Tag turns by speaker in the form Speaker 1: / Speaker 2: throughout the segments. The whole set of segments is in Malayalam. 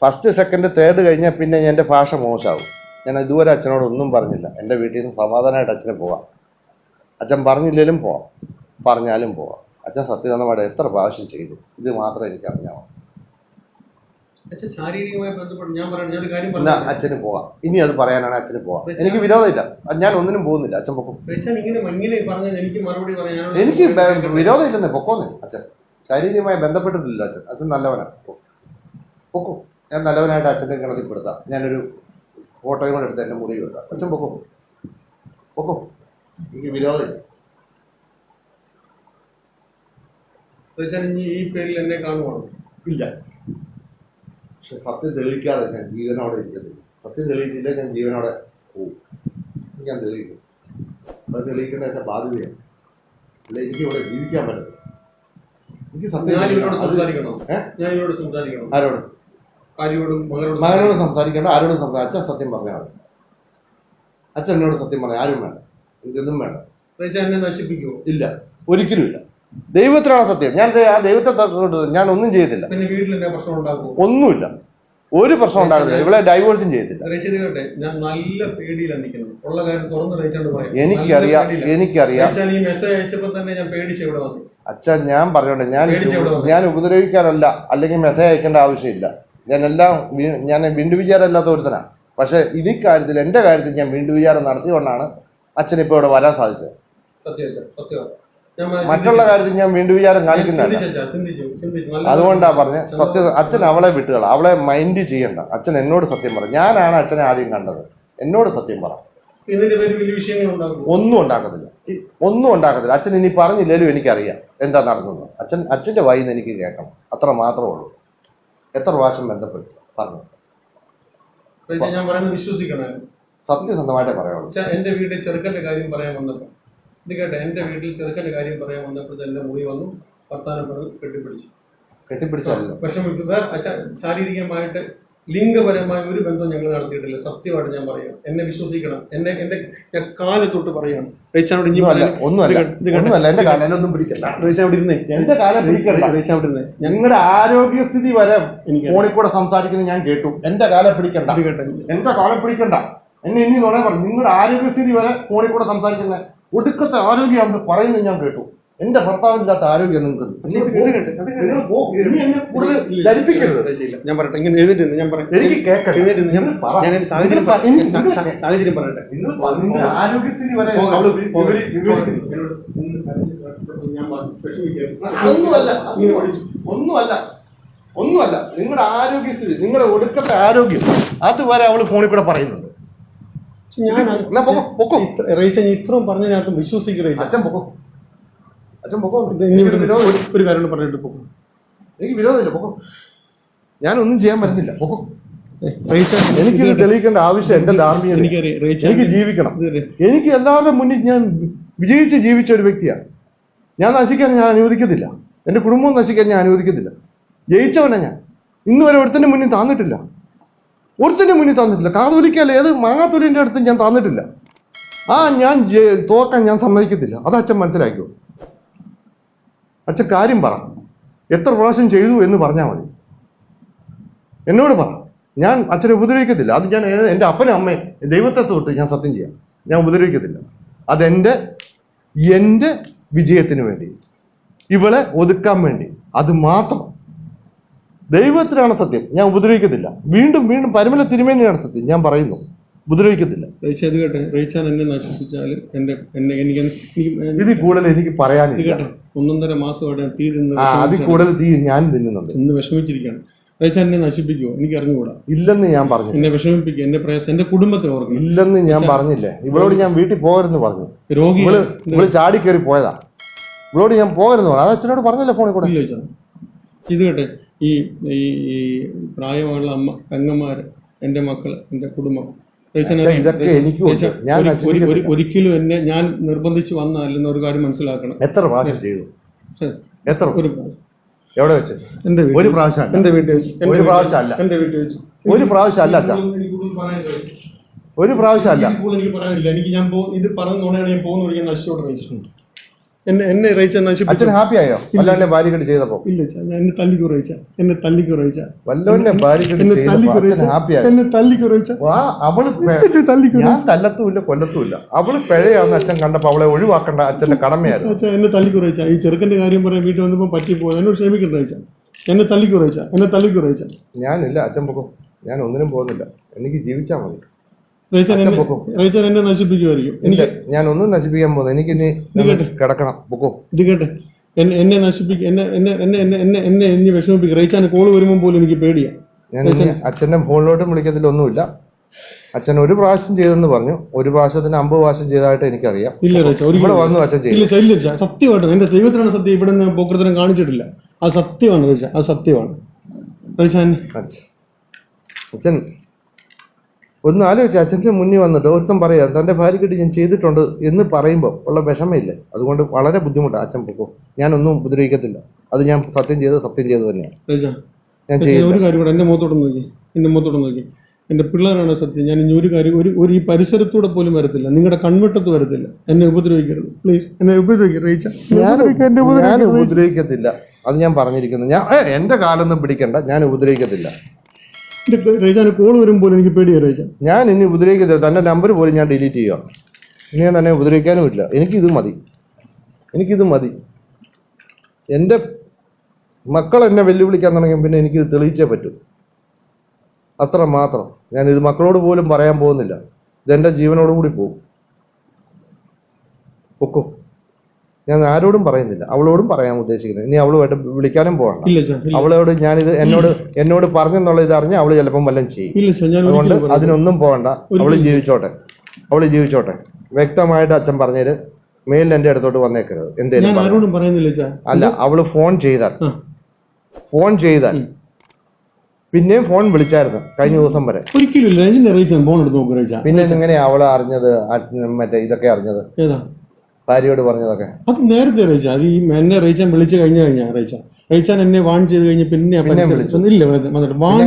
Speaker 1: ഫസ്റ്റ് സെക്കൻഡ് തേർഡ് കഴിഞ്ഞാൽ പിന്നെ എന്റെ ഭാഷ മോശമാവും. ഞാൻ ഇതുവരെ അച്ഛനോടൊന്നും പറഞ്ഞില്ല. എന്റെ വീട്ടിൽ നിന്ന് സമാധാനമായിട്ട് അച്ഛനെ പോവാം. അച്ഛൻ പറഞ്ഞില്ലെങ്കിലും പോവാം. പറഞ്ഞാലും പോവാം. അച്ഛൻ സത്യസന്ധമായിട്ട് എത്ര പ്രാവശ്യം ചെയ്തു. ഇത് മാത്രം എനിക്ക് അറിഞ്ഞാൽ അച്ഛന് പോവാം. ഇനി അത് പറയാനാണ് അച്ഛന് പോവാം. എനിക്ക് വിരോധമില്ല. ഞാൻ ഒന്നിനും പോകുന്നില്ല. അച്ഛൻ പൊക്കും.
Speaker 2: എനിക്ക്
Speaker 1: വിരോധമില്ലെന്നേ പൊക്കോന്നേ. അച്ഛൻ ശാരീരികമായി ബന്ധപ്പെട്ടിട്ടില്ല അച്ഛൻ. അച്ഛൻ നല്ലവനാ. പൊക്കോ. ഞാൻ നല്ലവനായിട്ട് അച്ഛന്റെ ഗണത്തിൽപ്പെടുത്താം ഞാനൊരു ഫോട്ടോയും കൂടെ എടുത്ത് എന്റെ മുറി വെക്കാം. അച്ഛൻ പൊക്കോ? പൊക്കോ? എനിക്ക്
Speaker 2: അച്ഛൻ ഇനി ഈ പേരിൽ എന്നെ കാണുവാണ്
Speaker 1: ഇല്ല. പക്ഷെ സത്യം തെളിയിക്കാതെ ഞാൻ ജീവനോടെ ഇരിക്കത്തില്ല. സത്യം തെളിയിച്ചില്ല ഞാൻ ജീവനോടെ പോവും. ഞാൻ തെളിയിക്കും. അത് തെളിയിക്കേണ്ട എന്റെ ബാധ്യതയാണ്. അല്ല? എനിക്ക് ഇവിടെ ജീവിക്കാൻ പറ്റത്തില്ല. എനിക്ക് സത്യം ആരോട്?
Speaker 2: ഭാര്യയോടും മകനോടും
Speaker 1: മകനോട് സംസാരിക്കേണ്ട ആരോടും സംസാരിക്കും അച്ഛൻ സത്യം പറഞ്ഞാൽ മതി. അച്ഛൻ എന്നോട് സത്യം പറഞ്ഞാൽ ആരും വേണ്ട എനിക്കൊന്നും വേണ്ട.
Speaker 2: എന്നെ നശിപ്പിക്കുമോ
Speaker 1: ഇല്ല ഒരിക്കലും ഇല്ല. ദൈവത്തിനാണ് സത്യം. ഞാൻ ആ ദൈവത്തെ ഞാൻ ഒന്നും ചെയ്തില്ല.
Speaker 2: പിന്നെ വീട്ടിൽ എന്നെ പ്രശ്നം ഉണ്ടാക്കുമോ
Speaker 1: ഒന്നുമില്ല. ഒരു പ്രശ്നം ഉണ്ടാകുന്നില്ല. ഇവിടെ ഡൈവേഴ്സും ചെയ്തില്ല.
Speaker 2: ഞാൻ നല്ല പേടിയിലാണ് നിൽക്കുന്നത്. ഉള്ള കാര്യം തുറന്ന് റയിച്ചാണ്ട് പറയാം.
Speaker 1: എനിക്കറിയാം എനിക്കറിയാം.
Speaker 2: ഈ മെസ്സേജ് അയച്ചപ്പോൾ തന്നെ ഞാൻ പേടിച്ച് ഇവിടെ വന്നു?
Speaker 1: അച്ഛാ ഞാൻ പറഞ്ഞോട്ടെ ഞാൻ? ഞാൻ ഉപദ്രവിക്കാനല്ല അല്ലെങ്കിൽ മെസ്സേജ് അയക്കേണ്ട ആവശ്യമില്ല. ഞാൻ എല്ലാം ഞാൻ വീണ്ടു വിചാരമില്ലാത്ത ഒരുത്തനാണ് പക്ഷേ ഇത് കാര്യത്തിൽ എന്റെ കാര്യത്തിൽ ഞാൻ വീണ്ടു വിചാരം നടത്തിക്കൊണ്ടാണ് അച്ഛൻ ഇപ്പോൾ ഇവിടെ വരാൻ സാധിച്ചത്. മറ്റുള്ള കാര്യത്തിൽ ഞാൻ വീണ്ടു വിചാരം കാണിക്കുന്നില്ല. അതുകൊണ്ടാ പറഞ്ഞ സത്യം അച്ഛൻ അവളെ വിട്ടുകള അവളെ മൈൻഡ് ചെയ്യണ്ട. അച്ഛൻ എന്നോട് സത്യം പറ. ഞാനാണ് അച്ഛനെ ആദ്യം കണ്ടത്. എന്നോട് സത്യം പറ. ഒന്നും ഉണ്ടാക്കത്തില്ല. ഒന്നും ഉണ്ടാക്കത്തില്ല. അച്ഛൻ ഇനി പറഞ്ഞില്ലേലും എനിക്കറിയാം. എന്താ നടന്നത്? അച്ഛൻ അച്ഛന്റെ വായിൽ നിന്ന് എനിക്ക് കേൾക്കണം. അത്ര മാത്രമേ ഉള്ളൂ. എത്ര പ്രാവശ്യം ബന്ധപ്പെട്ടു? പറഞ്ഞു.
Speaker 2: ഞാൻ പറയുന്നത് വിശ്വസിക്കണം.
Speaker 1: സത്യസന്ധമായിട്ടേ പറയുള്ളൂ.
Speaker 2: അച്ഛാ എന്റെ വീട്ടിൽ ചെറുക്കന്റെ കാര്യം പറയാൻ വന്നപ്പോൾ ഇത് കേട്ടെ എന്റെ വീട്ടിൽ ചെറുക്കന്റെ കാര്യം പറയാൻ വന്നപ്പോൾ എന്റെ മുറി വന്നു വർത്താനം പറഞ്ഞു കെട്ടിപ്പിടിച്ചു.
Speaker 1: കെട്ടിപ്പിടിച്ചല്ലോ
Speaker 2: വിഷമിക്കും വേറെ അച്ഛാ ശാരീരികമായിട്ട് ലിംഗപരമായ ഒരു ബന്ധം ഞങ്ങൾ നടത്തിയിട്ടില്ല. സത്യമായിട്ട് ഞാൻ പറയാം. എന്നെ വിശ്വസിക്കണം. എന്നെ എന്റെ ഞാൻ കാൽ തൊട്ട് പറയാണ്. റേച്ചാനോട് ഇനി ഇരുന്നേ.
Speaker 1: ഞങ്ങളുടെ ആരോഗ്യസ്ഥിതി വരെ
Speaker 2: എനിക്ക്
Speaker 1: ഫോണിൽ കൂടെ സംസാരിക്കുന്നത് ഞാൻ കേട്ടു. എന്റെ കാലം പിടിക്കണ്ട. എന്റെ കാലം പിടിക്കണ്ട. എന്നെ ഇനി നുണ പറഞ്ഞു നിങ്ങളുടെ ആരോഗ്യസ്ഥിതി വരെ ഫോണിൽ കൂടെ സംസാരിക്കുന്ന ഒടുക്കത്തെ ആരോഗ്യമാണെന്ന് പറയുന്നത് ഞാൻ കേട്ടു. എന്റെ ഭർത്താവില്ലാത്ത ആരോഗ്യം നിങ്ങൾക്ക് ധരിപ്പിക്കരുത്
Speaker 2: ഞാൻ പറയട്ടെ ഇങ്ങനെ എഴുതിട്ട് ഞാൻ പറയാം
Speaker 1: എനിക്ക് കേൾക്കട്ടെ
Speaker 2: ഞാൻ. ഞാൻ സാഹചര്യം സാഹചര്യം പറയട്ടെ
Speaker 1: ആരോഗ്യസ്ഥിതി വരെ
Speaker 2: പോകാം.
Speaker 1: അവൾ വിവരി-
Speaker 2: പോകാം.
Speaker 1: വിവരി- വിവരിക്കുന്നു.
Speaker 2: എന്നോട് ഒന്ന് കരഞ്ഞ് ഞാൻ പറഞ്ഞു. വിഷമിക്കരുത്.
Speaker 1: അതൊന്നുമല്ല അതൊന്നുമല്ല. ഒന്നുമല്ല ഒന്നുമല്ല നിങ്ങളുടെ ആരോഗ്യസ്ഥിതി നിങ്ങളുടെ ഒടുക്കത്തെ ആരോഗ്യം അതുവരെ അവൾ ഫോണിൽ കൂടെ പറയുന്നുണ്ട്
Speaker 2: ഇത്രയും ഞാൻ ഇത്രയും പറഞ്ഞതിനകത്ത് വിശ്വസിക്കും
Speaker 1: അച്ഛൻ പൊക്കോ അച്ഛൻ പൊക്കോ? വിരോധം
Speaker 2: ഒരു- കാര്യം പറഞ്ഞിട്ട് പോകും
Speaker 1: എനിക്ക് വിരോധമില്ല പൊക്കോ. ഞാനൊന്നും ചെയ്യാൻ പറ്റുന്നില്ല പൊക്കോ. എനിക്ക് തെളിയിക്കേണ്ട ആവശ്യം എന്റെ
Speaker 2: ധാർമ്മിക
Speaker 1: എനിക്ക് ജീവിക്കണം. എനിക്ക് എല്ലാവരുടെ മുന്നിൽ ഞാൻ വിജയിച്ച് ജീവിച്ച ഒരു വ്യക്തിയാണ്. ഞാൻ നശിക്കാൻ ഞാൻ അനുവദിക്കത്തില്ല. എന്റെ കുടുംബം നശിക്കാൻ ഞാൻ അനുവദിക്കത്തില്ല. ജയിച്ചവനാ ഞാൻ. ഇന്ന് വരെ ഒരുത്തന്റെ മുന്നിൽ താന്നിട്ടില്ല. ഒരുത്തന്റെ മുന്നിൽ താന്നിട്ടില്ല. കാതോലിക്കല്ല ഏത് മാങ്ങാത്തൊലിന്റെ അടുത്ത് ഞാൻ താന്നിട്ടില്ല. ആ ഞാൻ തോക്കാൻ ഞാൻ സമ്മതിക്കത്തില്ല. അത് അച്ഛൻ മനസ്സിലാക്കിയോ അച്ഛൻ കാര്യം പറ. എത്ര പ്രാവശ്യം ചെയ്തു എന്ന് പറഞ്ഞാൽ മതി. എന്നോട് പറ. ഞാൻ അച്ഛനെ ഉപദ്രവിക്കത്തില്ല. അത് ഞാൻ എന്റെ അപ്പനും അമ്മയും ദൈവത്തെ തൊട്ട് ഞാൻ സത്യം ചെയ്യാം. ഞാൻ ഉപദ്രവിക്കത്തില്ല. അതെന്റെ എന്റെ വിജയത്തിന് വേണ്ടി. ഇവളെ ഒതുക്കാൻ വേണ്ടി. അത് മാത്രം. ദൈവത്തിനാണ് സത്യം. ഞാൻ ഉപദ്രവിക്കത്തില്ല. വീണ്ടും വീണ്ടും പരിമല തിരുമേനിയാണ് സത്യം. ഞാൻ പറയുന്നു. ഉപദ്രവിക്കത്തില്ല.
Speaker 2: ഇത് കേട്ടെ. എന്നെ നശിപ്പിച്ചാലും എന്റെ എന്നെ എനിക്ക്
Speaker 1: ഇതിൽ കൂടുതൽ എനിക്ക് പറയാനില്ല.
Speaker 2: കേട്ടെ. ഒന്നൊന്നര മാസമായിട്ട് തീ തിന്ന്
Speaker 1: അതിൽ കൂടുതൽ തീ ഞാൻ തിന്നുന്നുണ്ട്.
Speaker 2: ഇന്ന് വിഷമിച്ചിരിക്കുകയാണ്. റേച്ച എന്നെ നശിപ്പിക്കുമോ എനിക്ക് അറിഞ്ഞുകൂടാ.
Speaker 1: ഇല്ലെന്ന് ഞാൻ പറഞ്ഞു
Speaker 2: എന്നെ വിഷമിപ്പിക്കുക എന്റെ പ്രയാസം എന്റെ കുടുംബത്തെ ഓർക്കും
Speaker 1: ഇല്ലെന്ന് ഞാൻ പറഞ്ഞില്ലേ. ഇവളോട് ഞാൻ വീട്ടിൽ പോകരുതെന്ന് പറഞ്ഞു.
Speaker 2: രോഗി
Speaker 1: ഇവൾ ചാടി കയറി പോയതാ. ഇവളോട് ഞാൻ പോകരുതെന്ന് പറഞ്ഞു. അത് അച്ഛനോട് പറഞ്ഞില്ലേ ഫോണിൽ കൂടെ.
Speaker 2: ഇല്ല വെച്ചാൽ ഇത് കേട്ടെ. ഈ ഈ പ്രായമുള്ള അമ്മ പെങ്ങന്മാര് എന്റെ മക്കൾ എന്റെ കുടുംബം റേച്ചൻ.
Speaker 1: ഇതൊക്കെ എനിക്ക്. ഞാൻ
Speaker 2: ഒരിക്കലും എന്നെ ഞാൻ നിർബന്ധിച്ച് വന്നതല്ലെന്ന് ഒരു കാര്യം മനസ്സിലാക്കണം.
Speaker 1: എത്ര പ്രാവശ്യം ചെയ്തു? എത്ര?
Speaker 2: ഒരു പ്രാവശ്യം.
Speaker 1: എവിടെ വെച്ച്?
Speaker 2: എന്റെ
Speaker 1: ഒരു പ്രാവശ്യം
Speaker 2: എന്റെ വീട്ടിൽ വെച്ച്.
Speaker 1: ഒരു പ്രാവശ്യം അല്ല.
Speaker 2: എന്റെ വീട്ടിൽ വെച്ച്.
Speaker 1: ഒരു പ്രാവശ്യം അല്ല അച്ഛാ. ഒരു പ്രാവശ്യം അല്ല.
Speaker 2: എനിക്ക് പറയാനില്ല. എനിക്ക് ഞാൻ ഇത് പറഞ്ഞ നുണയാണ് ഞാൻ പോകുന്ന വഴി ഞാൻ വെച്ചിട്ടുണ്ട് എന്നെ എന്നെ റേച്ച നശിപ്പിച്ചു
Speaker 1: അച്ഛൻ ഹാപ്പി ആയോ? വല്ലവന്റെ ഭാര്യ കെട്ടി ചെയ്തപ്പോ?
Speaker 2: ഇല്ല ചാ ഞാൻ എന്നെ തല്ലി കുറയിച്ച എന്നെ തല്ലി കുറയിച്ച
Speaker 1: വല്ലവന്റെ
Speaker 2: എന്നെ തല്ലി
Speaker 1: ചെയ്തപ്പോ
Speaker 2: കുറയിച്ച
Speaker 1: ഹാപ്പി ആയോ?
Speaker 2: എന്നെ തല്ലി കുറയിച്ച
Speaker 1: വാ അവൾ പെ-
Speaker 2: എന്നെ തല്ലി കുറയിച്ച
Speaker 1: ഞാൻ തല്ലത്തുമില്ല കൊല്ലത്തുമില്ല. അവൾ പിഴയാന്ന് അച്ഛൻ കണ്ടപ്പോൾ അവളെ ഒഴിവാക്കേണ്ട അച്ഛന്റെ കടമയായിരുന്നു.
Speaker 2: അച്ഛാ എന്നെ തല്ലി കുറയിച്ച ഈ ചെറുക്കന്റെ കാര്യം പറയാൻ വീട്ടിൽ വന്നപ്പോൾ പറ്റിപ്പോയി. എന്നോട് ക്ഷമിക്കണ്ട അയച്ച എന്നെ തല്ലി കുറയിച്ച എന്നെ തല്ലി കുറയിച്ച
Speaker 1: ഞാനില്ല അച്ഛൻ പൊക്കും. ഞാൻ ഒന്നിനും പോകുന്നില്ല. എനിക്ക് ജീവിച്ചാൽ മതി.
Speaker 2: റേച്ചൻ എന്നെ
Speaker 1: പൊക്കും.
Speaker 2: നശിപ്പിക്കുമായിരിക്കും
Speaker 1: എനിക്ക് ഞാൻ ഒന്നും നശിപ്പിക്കാൻ പോകുന്നത് എനിക്ക് ഇനി കിടക്കണം. പൊക്കോ.
Speaker 2: ഇത് കേട്ടെ. എന്നെ എന്നെ നശിപ്പിക്കുക എന്നെ എന്നെ എന്നെ എന്നെ എന്നെ എന്നെ എന്നെ വിഷമിപ്പിക്കും. റേച്ചാന് കോൾ വരുമ്പോൾ പോലും എനിക്ക് പേടിയാ.
Speaker 1: ഞാൻ അച്ഛന്റെ ഫോണിലോട്ടും വിളിക്കത്തിലൊന്നുമില്ല അച്ഛൻ ഒരു പ്രാവശ്യം ചെയ്തെന്ന് പറഞ്ഞു. ഒരു പ്രാവശ്യത്തിന് അമ്പത് പ്രാവശ്യം ചെയ്തായിട്ട് എനിക്കറിയാം.
Speaker 2: ഇല്ല
Speaker 1: ഇവിടെ വന്നു അച്ഛൻ ചെയ്തു.
Speaker 2: ഇല്ല സത്യമായിട്ടും. എന്റെ ദൈവത്തിനാണ് സത്യം. ഇവിടെ നിന്ന് പോക്കൃതരം കാണിച്ചിട്ടില്ല. അത് സത്യമാണ് റേച്ച. അത് സത്യമാണ്. റേച്ചാൻ
Speaker 1: അച്ഛൻ ഒന്ന് ആലോചിച്ച് അച്ഛന്റെ മുന്നിൽ വന്നിട്ട് ഒരുത്തം പറയാം തന്റെ ഭാര്യക്കിട്ട് ഞാൻ ചെയ്തിട്ടുണ്ട് എന്ന് പറയുമ്പോൾ ഉള്ള വിഷമയില്ലേ അതുകൊണ്ട് വളരെ ബുദ്ധിമുട്ടാണ് അച്ഛൻ പൊക്കോ. ഞാനൊന്നും ഉപദ്രവിക്കത്തില്ല. അത് ഞാൻ സത്യം ചെയ്ത് സത്യം ചെയ്ത് തന്നെയാണ്. ഞാൻ
Speaker 2: ഒരു കാര്യം കൂടെ എന്റെ മുഖത്തോട്ട് നോക്കി. എന്റെ മുഖത്തോട്ട് നോക്കി. എന്റെ പിള്ളേരാണ് സത്യം. ഞാൻ ഇനി ഒരു കാര്യം ഒരു ഒരു ഈ പരിസരത്തൂടെ പോലും വരത്തില്ല. നിങ്ങളുടെ കൺവെട്ടത്ത് വരത്തില്ല. എന്നെ ഉപദ്രവിക്കരുത്. പ്ലീസ് എന്നെ ഉപദ്രവിക്കരുത്.
Speaker 1: ഞാൻ ഉപദ്രവിക്കത്തില്ല. അത് ഞാൻ പറഞ്ഞിരിക്കുന്നു. ഞാൻ ഏ, എന്റെ കാലൊന്നും പിടിക്കണ്ട. ഞാൻ ഉപദ്രവിക്കത്തില്ല.
Speaker 2: റേച്ചാന് കോൾ വരുമ്പോൾ എനിക്ക് പേടിയാ റേച്ച
Speaker 1: ഞാൻ ഇനി ഉപദ്രവിക്കത്തില്ല തന്റെ നമ്പർ പോലും ഞാൻ ഡിലീറ്റ് ചെയ്യാം ഇനി ഞാൻ തന്നെ ഉപദ്രവിക്കാനും ഇല്ല. എനിക്കിത് മതി. എനിക്കിത് മതി. എന്റെ മക്കൾ എന്നെ വെല്ലുവിളിക്കാൻ തുടങ്ങിയ പിന്നെ എനിക്കിത് തെളിയിച്ചേ പറ്റൂ. അത്ര മാത്രം. ഞാൻ ഇത് മക്കളോട് പോലും പറയാൻ പോകുന്നില്ല. ഇതെന്റെ ജീവനോടുകൂടി പോകും. പൊക്കോ. ഞാൻ ആരോടും പറയുന്നില്ല. അവളോടും പറയാൻ ഉദ്ദേശിക്കുന്നത് ഇനി അവളുമായിട്ട് വിളിക്കാനും
Speaker 2: പോകണം
Speaker 1: അവളോട് ഞാനിത് എന്നോട് എന്നോട് പറഞ്ഞെന്നുള്ള ഇത് അറിഞ്ഞ് അവൾ ചിലപ്പം വല്ലതും ചെയ്യും. അതുകൊണ്ട് അതിനൊന്നും പോകണ്ട. അവൾ ജീവിച്ചോട്ടെ. അവൾ ജീവിച്ചോട്ടെ. വ്യക്തമായിട്ട് അച്ഛൻ പറഞ്ഞത് മേലിൽ എന്റെ അടുത്തോട്ട് വന്നേക്കരുത്. എന്തേലും അല്ല അവൾ ഫോൺ ചെയ്താൽ. ഫോൺ ചെയ്താൽ. പിന്നെയും ഫോൺ വിളിച്ചായിരുന്നു കഴിഞ്ഞ ദിവസം വരെ.
Speaker 2: ഒരിക്കലും ഫോൺ എടുത്ത്
Speaker 1: പിന്നെ എങ്ങനെയാ അവൾ അറിഞ്ഞത്? മറ്റേ ഇതൊക്കെ അറിഞ്ഞത്? ഭാര്യയോട് പറഞ്ഞതൊക്കെ.
Speaker 2: അത് നേരത്തെ റേച്ച അത് ഈ എന്നെ റേച്ചാൻ വിളിച്ചു കഴിഞ്ഞു കഴിഞ്ഞാ റേച്ച റേച്ചാൻ എന്നെ വാൺ ചെയ്ത് കഴിഞ്ഞ് പിന്നെ ഇല്ല വാൺ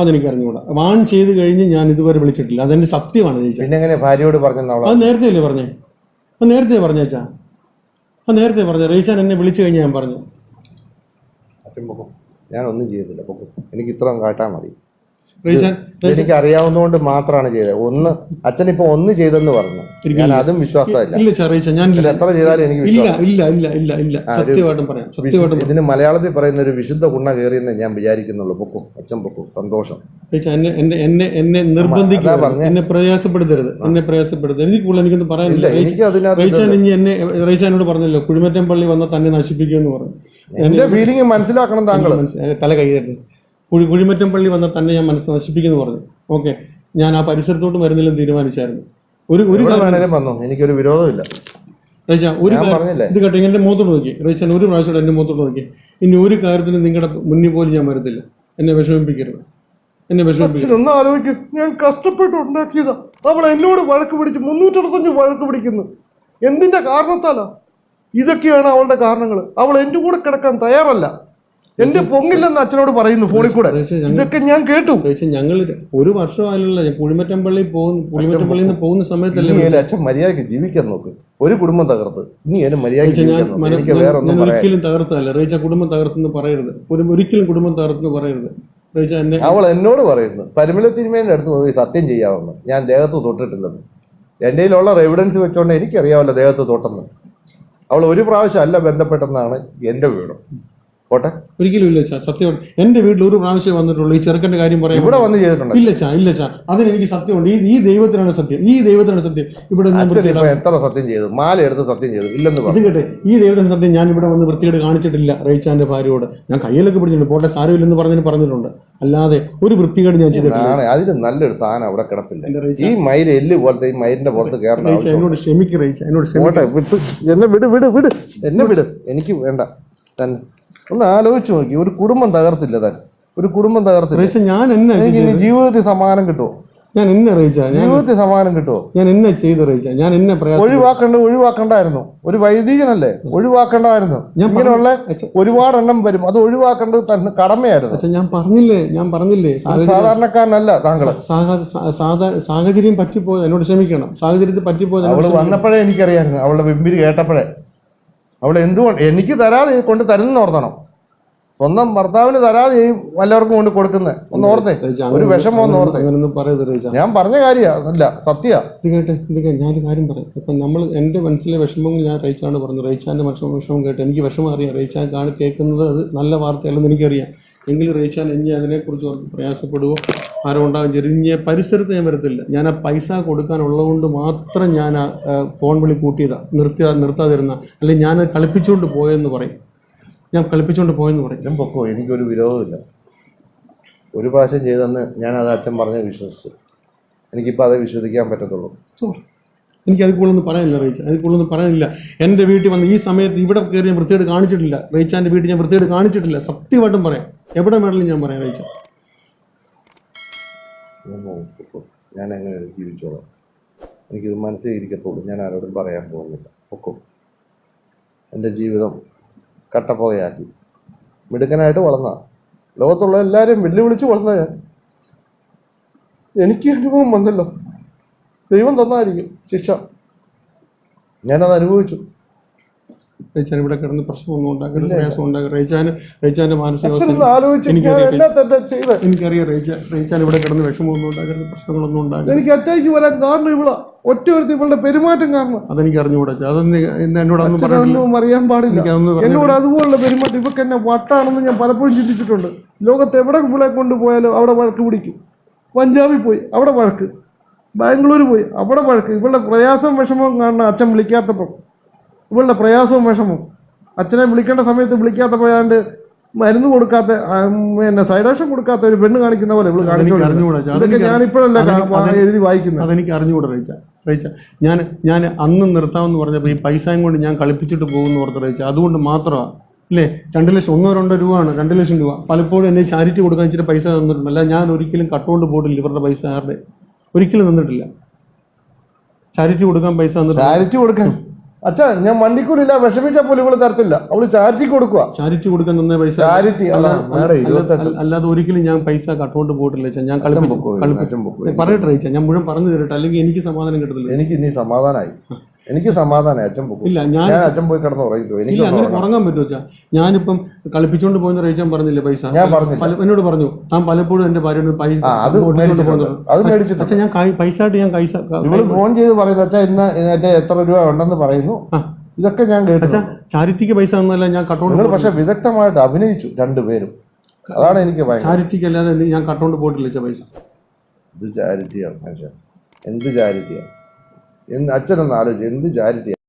Speaker 2: അതെനിക്ക് അറിഞ്ഞുകൂടാ വാൺ ചെയ്ത് കഴിഞ്ഞ് ഞാൻ ഇതുവരെ വിളിച്ചിട്ടില്ല. അതെന്റെ സത്യമാണ് ചേച്ചാ
Speaker 1: പിന്നെ എങ്ങനെ ഭാര്യയോട് അവൾ
Speaker 2: അത് നേരത്തെ അല്ലേ പറഞ്ഞേ? അത് നേരത്തെ പറഞ്ഞേച്ചാ. അത് നേരത്തെ പറഞ്ഞു. റേച്ചാൻ എന്നെ വിളിച്ചു കഴിഞ്ഞ് ഞാൻ പറഞ്ഞു.
Speaker 1: അച്ഛൻ പൊക്കും. ഞാൻ ഒന്നും ചെയ്തില്ല. പൊക്കും. എനിക്ക് ഇത്രയും കാട്ടാൻ മതി. എനിക്ക് അറിയാവുന്നതുകൊണ്ട് മാത്രമാണ് ചെയ്തത്. ഒന്ന് അച്ഛൻ ഇപ്പൊ ഒന്ന് ചെയ്തെന്ന് പറഞ്ഞു. ഞാൻ അതും വിശ്വാസമില്ല
Speaker 2: ഞാൻ
Speaker 1: എത്ര ചെയ്താലും എനിക്ക്
Speaker 2: ഇല്ല ഇല്ല ഇല്ല ഇല്ല ഇല്ല. സത്യമായിട്ടും പറയാം സത്യമായിട്ടും
Speaker 1: ഇതിന് മലയാളത്തിൽ പറയുന്ന ഒരു വിശുദ്ധ ഗുണ കയറിയെന്ന് ഞാൻ വിചാരിക്കുന്നുള്ളൂ. പൊക്കും അച്ഛൻ പൊക്കും സന്തോഷം.
Speaker 2: എന്നെ എന്നെ എന്നെ
Speaker 1: അതാ
Speaker 2: എന്നെ പ്രയാസപ്പെടുത്തരുത്. എന്നെ പ്രയാസപ്പെടുത്തരുത്. എനിക്ക് കൂടുതൽ എനിക്കൊന്നും പറയാനില്ല. റേച്ചാൻ ഇനി എന്നെ റേച്ചാനോട് പറഞ്ഞല്ലോ കുഴിമറ്റം പള്ളി വന്ന തന്നെ നശിപ്പിക്കുമെന്ന് പറഞ്ഞു.
Speaker 1: എന്റെ ഫീലിംഗ് മനസ്സിലാക്കണം താങ്കൾ
Speaker 2: തല തല കൈതരുത് കുഴി കുഴിമറ്റം പള്ളി വന്നാൽ തന്നെ ഞാൻ മനസ്സ് നശിപ്പിക്കുന്നു പറഞ്ഞു. ഓക്കെ. ഞാൻ ആ പരിസരത്തോട്ട് വരുന്നില്ലെന്ന് തീരുമാനിച്ചായിരുന്നു. ഒരു ഒരു കാര്യം
Speaker 1: വന്നു. എനിക്കൊരു വിരോധമില്ല.
Speaker 2: ഒരു ഇത് കേട്ടോ എന്റെ മുഖത്തോട്ട് നോക്കി. റേച്ചാൻ ഒരു പ്രാവശ്യം എന്റെ മുഖത്തോട്ട് നോക്കി. ഇനി ഒരു കാര്യത്തിന് നിങ്ങളുടെ മുന്നിൽ പോലും ഞാൻ വരത്തില്ല. എന്നെ വിഷമിപ്പിക്കരുത്. എന്നെ വിഷമിപ്പിക്കരുത്.
Speaker 1: ആലോചിക്കും. ഞാൻ കഷ്ടപ്പെട്ട് ഉണ്ടാക്കിയതാ. അവൾ എന്നോട് വഴക്ക് പിടിച്ച് മുന്നൂറ്ററുപത്തഞ്ച് വഴക്ക് പിടിക്കുന്നു. എന്തിന്റെ കാരണത്താലാ? ഇതൊക്കെയാണ് അവളുടെ കാരണങ്ങൾ അവൾ എന്റെ കൂടെ കിടക്കാൻ തയ്യാറല്ല. എന്റെ പൊങ്ങില്ലെന്ന് അച്ഛനോട് പറയുന്നു ഫോണിൽ കൂടെ. ഇതൊക്കെ ഞാൻ കേട്ടു.
Speaker 2: ഞങ്ങൾ ഒരു വർഷമായാലും ഞാൻ പുളിമറ്റം പള്ളി പോകുന്ന പുളിമറ്റം പള്ളിയിൽ നിന്ന് പോകുന്ന സമയത്തല്ലേ
Speaker 1: അച്ഛൻ മര്യാദയ്ക്ക് ജീവിക്കാൻ നോക്ക്. ഒരു കുടുംബം തകർത്ത്. ഇനി അതിന് മര്യാദയ്ക്ക് എനിക്ക് വേറെ
Speaker 2: ഒരിക്കലും തകർത്തല്ല റേച്ച കുടുംബം തകർത്തെന്ന് പറയരുത്. ഒരു ഒരിക്കലും കുടുംബം തകർത്തെന്ന് പറയരുത്.
Speaker 1: അവൾ എന്നോട് പറയുന്നു പരിമല തിരുമേന്റെ അടുത്ത് പോയി സത്യം ചെയ്യാമെന്ന്. ഞാൻ ദേഹത്ത് തൊട്ടിട്ടില്ലെന്ന്. എന്റെ കയ്യിലുള്ള എവിഡൻസ് വെച്ചോണ്ട് എനിക്കറിയാമല്ലോ ദേഹത്ത് തൊട്ടെന്ന്. അവൾ ഒരു പ്രാവശ്യം അല്ല ബന്ധപ്പെട്ടെന്നാണ് എന്റെ വീട് പോട്ടെ.
Speaker 2: ഒരിക്കലും ഇല്ല ചാ സത്യം എന്റെ വീട്ടിൽ ഒരു പ്രാവശ്യം വന്നിട്ടുള്ളൂ ഈ ചെറുക്കന്റെ കാര്യം പറയാം
Speaker 1: ഇവിടെ വന്ന് ചെയ്തിട്ടുണ്ട്?
Speaker 2: ഇല്ല ചാ ഇല്ല ചാ അതിന് എനിക്ക് സത്യമുണ്ട്. ഈ ഈ ദൈവത്തിനാണ് സത്യം ഈ ദൈവത്തിനാണ് സത്യം. ഇവിടെ ഞാൻ
Speaker 1: അച്ഛൻ
Speaker 2: വൃത്തികേട്
Speaker 1: എത്ര സത്യം ചെയ്തു? മാല എടുത്ത് സത്യം ചെയ്തു. ഇല്ലെന്ന്
Speaker 2: ഇത്
Speaker 1: പറഞ്ഞു.
Speaker 2: കേട്ടെ ഈ ദൈവത്തിന് സത്യം ഞാൻ ഇവിടെ വന്ന് വൃത്തികേട് കാണിച്ചിട്ടില്ല റേച്ചാന്റെ ഭാര്യയോട്. ഞാൻ കയ്യിലൊക്കെ പിടിച്ചിട്ടുണ്ട് പോട്ടെ സാരമില്ലെന്ന് പറഞ്ഞതിന് പറഞ്ഞിട്ടുണ്ട്. അല്ലാതെ ഒരു വൃത്തികേട് ഞാൻ ചെയ്തിട്ടില്ല.
Speaker 1: അതിന് നല്ലൊരു സാധനം അവിടെ കിടപ്പില്ല?
Speaker 2: എന്റെ റേച്ച
Speaker 1: ഈ മയിൽ എല്ല് പോലത്തെ ഈ മയിലിന്റെ പുറത്ത് കയറേണ്ട
Speaker 2: റേച്ച എന്നോട് ക്ഷമിക്ക് റേച്ച എന്നോട് ക്ഷമിക്ക്.
Speaker 1: പോട്ടെ വിട്ട്. എന്നെ വിട് വിട് വിട്. എന്നെ വിട്. എനിക്ക് വേണ്ട. തന്നെ. ഒന്ന് ആലോചിച്ച് നോക്കി. ഒരു കുടുംബം തകർത്തില്ല താൻ. ഒരു കുടുംബം തകർത്തില്ല.
Speaker 2: ഞാൻ എന്നെ
Speaker 1: ജീവിതത്തിൽ സമാധാനം കിട്ടുമോ
Speaker 2: ഞാൻ എന്നെ അറിയിച്ചാ
Speaker 1: ജീവിതത്തിൽ സമാധാനം കിട്ടുമോ
Speaker 2: ഞാൻ എന്നെ ചെയ്ത് അറിയിച്ചാ ഞാൻ എന്നെ ഒഴിവാക്കേണ്ട
Speaker 1: ഒഴിവാക്കണ്ട ഒഴിവാക്കണ്ടായിരുന്നു. ഒരു വൈദികനല്ലേ? ഒഴിവാക്കണ്ടായിരുന്നു. ഇങ്ങനെയുള്ള ഒരുപാട് എണ്ണം വരും. അത് ഒഴിവാക്കേണ്ടത് തന്നെ കടമയായിരുന്നു.
Speaker 2: ഞാൻ പറഞ്ഞില്ലേ ഞാൻ പറഞ്ഞില്ലേ
Speaker 1: സാധാരണക്കാരനല്ല താങ്കൾ.
Speaker 2: സാഹചര്യം പറ്റിപ്പോയത് എന്നോട് ക്ഷമിക്കണം. സാഹചര്യത്തിൽ പറ്റിപ്പോയത് അവൾ
Speaker 1: വന്നപ്പോഴേ എനിക്കറിയായിരുന്നു. അവളുടെ വിമ്പിരി കേട്ടപ്പോഴേ. അവൾ എന്തുകൊണ്ട് എനിക്ക് തരാതെ കൊണ്ട് തരുന്ന ഓർത്തണം. സ്വന്തം ഭർത്താവിന് തരാതെ ഈ വല്ലവർക്കും കൊണ്ട് കൊടുക്കുന്നത് ഒന്ന് ഓർത്തേ ഒരു വിഷമം ഒന്ന് ഓർത്തേ. ഞാൻ പറഞ്ഞ കാര്യമാണ് അല്ല സത്യ.
Speaker 2: ഇത് കേട്ടെ ഇത് കേട്ടെ ഞാനൊരു കാര്യം പറയാം. ഇപ്പം നമ്മൾ എന്റെ മനസ്സിലെ വിഷമം ഞാൻ റേച്ചാണ് പറഞ്ഞു റേച്ചാന്റെ വിഷമം വിഷമം കേട്ട് എനിക്ക് വിഷമം അറിയാം. റേച്ചാൻ കാണി കേൾക്കുന്നത് അത് നല്ല വാർത്തയല്ലെന്ന് എനിക്കറിയാം. എങ്കിലും റേച്ചാൻ ഇനി അതിനെക്കുറിച്ച് കുറിച്ച് പ്രയാസപ്പെടുവോ? ആരോ ഉണ്ടാകും ചെറിയ പരിസരത്ത് ഞാൻ വരത്തില്ല. ഞാൻ ആ പൈസ കൊടുക്കാനുള്ളതുകൊണ്ട് മാത്രം ഞാൻ ആ ഫോൺ വിളി കൂട്ടിയതാണ് നിർത്തി നിർത്താതിരുന്ന അല്ലെങ്കിൽ ഞാൻ കളിപ്പിച്ചുകൊണ്ട് പോയെന്ന് പറയും. ഞാൻ കളിപ്പിച്ചുകൊണ്ട് പോയെന്ന് പറയും.
Speaker 1: ഞാൻ പൊക്കോ? എനിക്കൊരു വിരോധമില്ല. ഒരു പ്രാവശ്യം ചെയ്തെന്ന് ഞാൻ അത് അച്ഛൻ പറഞ്ഞ് വിശ്വസിച്ചു. എനിക്കിപ്പോൾ അത് വിശ്വസിക്കാൻ പറ്റത്തുള്ളൂ.
Speaker 2: എനിക്ക് അതിൽ കൂടുതലൊന്നും പറയാനില്ല റേച്ച അതിൽ കൂടുതലൊന്നും പറയാനില്ല. എന്റെ വീട്ടിൽ വന്ന് ഈ സമയത്ത് ഇവിടെ കയറി ഞാൻ വൃത്തിയായിട്ട് കാണിച്ചിട്ടില്ല. റേച്ചാന്റെ വീട്ടിൽ ഞാൻ വൃത്തിയായിട്ട് കാണിച്ചിട്ടില്ല. സത്യമായിട്ടും പറയാം. എവിടെ വേണമെങ്കിലും ഞാൻ പറയാം റേച്ച
Speaker 1: ഒന്ന് പൊക്കോ. ഞാൻ എങ്ങനെ ജീവിച്ചോളാം. എനിക്കിത് മനസ്സിൽ ഇരിക്കത്തുള്ളൂ ഞാൻ ആരോടും പറയാൻ പോകുന്നില്ല. ഒക്കും എന്റെ ജീവിതം കട്ടപ്പുകയാക്കി. മിടുക്കനായിട്ട് വളർന്ന. ലോകത്തുള്ള എല്ലാവരെയും വെല്ലുവിളിച്ച് വളർന്ന ഞാൻ. എനിക്ക് അനുഭവം വന്നല്ലോ. ദൈവം തന്നായിരിക്കും ശിക്ഷ. ഞാനത് അനുഭവിച്ചു
Speaker 2: റേച്ചാൻ ഇവിടെ കിടന്ന് പ്രശ്നമൊന്നും ഉണ്ടാക്കരുത് പ്രയാസം ഉണ്ടാക്കരുത്. റേച്ചാൻ റേച്ചാന്റെ മാനസികാവസ്ഥ എനിക്കറിയാം. എനിക്കറിയാം റേച്ച റേച്ചാൻ ഇവിടെ കിടന്ന് വിഷമമൊന്നും ഉണ്ടാക്കരുത് പ്രശ്നങ്ങളൊന്നും ഉണ്ടാക്കരുത്.
Speaker 1: എനിക്ക് അറ്റാക്ക് വരാൻ കാരണം ഇവളാ. ഒറ്റ ഒരുത്തി ഇവളുടെ പെരുമാറ്റം കാരണം.
Speaker 2: അതെനിക്ക് അറിഞ്ഞുകൂടാ. അതൊന്നും ഇന്ന് എന്നോടൊന്നും പറഞ്ഞില്ല
Speaker 1: അറിയാൻ പാടില്ല. എന്നോട് അതുപോലുള്ള പെരുമാറ്റം ഇവക്ക് എന്നെ വട്ടാണെന്ന് ഞാൻ പലപ്പോഴും ചിന്തിച്ചിട്ടുണ്ട്. ലോകത്ത് എവിടെ ഇവിടെ കൊണ്ടുപോയാലും അവിടെ വഴക്ക് പിടിക്കും. പഞ്ചാബിൽ പോയി അവിടെ വഴക്ക്. ബാംഗ്ലൂർ പോയി അവിടെ വഴക്ക്. ഇവളുടെ പ്രയാസം വിഷമം കാണണം അച്ഛൻ വിളിക്കാത്തപ്പം. ഇവളുടെ പ്രയാസവും വിഷമവും. അച്ഛനെ വിളിക്കേണ്ട സമയത്ത് വിളിക്കാത്ത പോയാണ്ട് മരുന്ന് കൊടുക്കാത്ത പിന്നെ സൈഡ് കൊടുക്കാത്ത ഒരു പെണ്ണ് കാണിക്കുന്ന പോലെ
Speaker 2: ഇവൾ
Speaker 1: കാ- എഴുതി വായിക്കുന്നത്.
Speaker 2: അതെനിക്ക് അറിഞ്ഞുകൂടാ റേച്ച. റേച്ച ഞാൻ ഞാൻ അന്ന് നിർത്താമെന്ന് പറഞ്ഞപ്പോൾ ഈ പൈസയും കൊണ്ട് ഞാൻ കളിപ്പിച്ചിട്ട് പോകുമെന്ന് ഓർത്ത് റേച്ച. അതുകൊണ്ട് മാത്രമാണ് അല്ലേ രണ്ട് ലക്ഷം ഒന്നോ രണ്ടോ രൂപയാണ് രണ്ട് ലക്ഷം രൂപ. പലപ്പോഴും എന്നെ ചാരിറ്റി കൊടുക്കാൻ ഇച്ചിരി പൈസ തന്നിട്ടുണ്ട്. അല്ല ഞാൻ ഒരിക്കലും കട്ടുകൊണ്ട് പോയിട്ടില്ല ഇവരുടെ പൈസ ആരുടെ. ഒരിക്കലും തന്നിട്ടില്ല. ചാരിറ്റി കൊടുക്കാൻ പൈസ തന്നിട്ടില്ല
Speaker 1: ചാരിറ്റി കൊടുക്കാൻ. അച്ഛാ ഞാൻ വണ്ടിക്കൂലില്ല വിഷമിച്ച പോലും ഇവൾ തരത്തില്ല. അവൾ ചാരിറ്റി കൊടുക്കുക
Speaker 2: ചാരിറ്റി കൊടുക്കാൻ തന്ന പൈസ
Speaker 1: ചാരിറ്റി
Speaker 2: അല്ലാതെ ഒരിക്കലും ഞാൻ പൈസ കട്ടുകൊണ്ട് പോയിട്ടില്ല. ഞാൻ കളിപ്പിച്ചു പറയട്ടെ ഞാൻ മുഴുവൻ പറഞ്ഞു തരട്ടെ. അല്ലെങ്കിൽ എനിക്ക് സമാധാനം കിട്ടത്തില്ല
Speaker 1: എനിക്ക് ഇനി സമാധാനമായി എനിക്ക് സമാധാനം അച്ഛൻ പോകും
Speaker 2: ഇല്ല ഞാൻ
Speaker 1: ഞാൻ അച്ഛൻ പോയി കിടന്ന് ഉറങ്ങിക്കോ എനിക്ക്
Speaker 2: ഇല്ല അങ്ങനെ
Speaker 1: ഉറങ്ങണം.
Speaker 2: ഉറങ്ങാൻ പറ്റുമോ ഞാനിപ്പം കളിപ്പിച്ചോണ്ട് പോകുന്ന റേച്ചാൻ പറഞ്ഞില്ലേ പൈസ?
Speaker 1: ഞാൻ പറഞ്ഞു
Speaker 2: പല- എന്നോട് പറഞ്ഞു താൻ പലപ്പോഴും എന്റെ ഭാര്യയോട് പൈസ
Speaker 1: ആ അത്
Speaker 2: മേടിച്ചിട്ട്
Speaker 1: മേടിച്ചിട്ടുണ്ട്.
Speaker 2: പോകുന്നത്.
Speaker 1: അത് മേടിച്ചിട്ടുണ്ട്.
Speaker 2: അച്ഛാ ഞാൻ പൈസ ആയിട്ട് ഞാൻ
Speaker 1: ഇവൾ ഫോൺ ചെയ്ത് പറയുന്നത് അച്ഛാ ഇന്ന് എന്റെ എത്ര രൂപ ഉണ്ടെന്ന് പറയുന്നു.
Speaker 2: ആ.
Speaker 1: ഇതൊക്കെ ഞാൻ കേട്ടു.
Speaker 2: അച്ഛാ ചാരിറ്റിക്ക് പൈസ ഒന്നല്ല ഞാൻ കട്ടോണ്ട്
Speaker 1: പക്ഷെ വിദഗ്ധമായിട്ട് അഭിനയിച്ചു രണ്ടുപേരും. അതാണ് എനിക്ക് ഭയങ്കര
Speaker 2: ചാരിറ്റിക്ക് അല്ലാതെ ഞാൻ കട്ടോണ്ട് പോയിട്ടില്ല അച്ഛാ പൈസ.
Speaker 1: ഇത് ചാരിറ്റിയാണ് എന്ത് ചാരിറ്റിയാണ്? എന്ത് അച്ഛനൊന്ന് ആലോചിച്ചു എന്ത് ചാരിറ്റിയാണ്